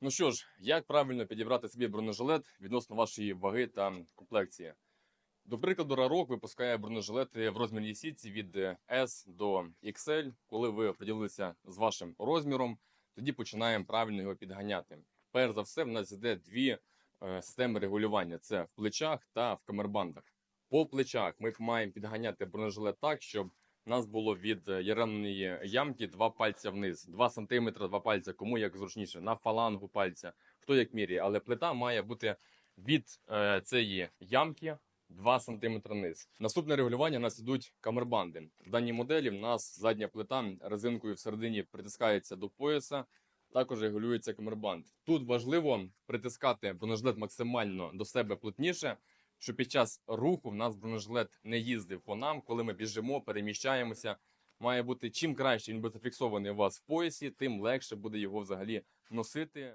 Ну що ж, як правильно підібрати собі бронежилет відносно вашої ваги та комплекції? До прикладу, Рарок випускає бронежилети в розмірній сітці від S до XL. Коли ви поділилися з вашим розміром, тоді починаємо правильно його підганяти. Перш за все, в нас йде дві е, системи регулювання: це в плечах та в камербандах. По плечах ми маємо підганяти бронежилет так, щоб у нас було від е, яремної ямки два пальця вниз, 2 см, два пальця, кому як зручніше, на фалангу пальця, хто як міряє, але плита має бути від е, цієї ямки 2 см вниз. Наступне регулювання у нас ідуть камербанди. В даній моделі в нас задня плита резинкою всередині притискається до пояса. Також регулюється камербанд. Тут важливо притискати бронежилет максимально до себе плотніше, щоб під час руху в нас бронежилет не їздив по нам, коли ми біжимо, переміщаємося. Має бути чим краще він буде зафіксований у вас в поясі, тим легше буде його взагалі носити.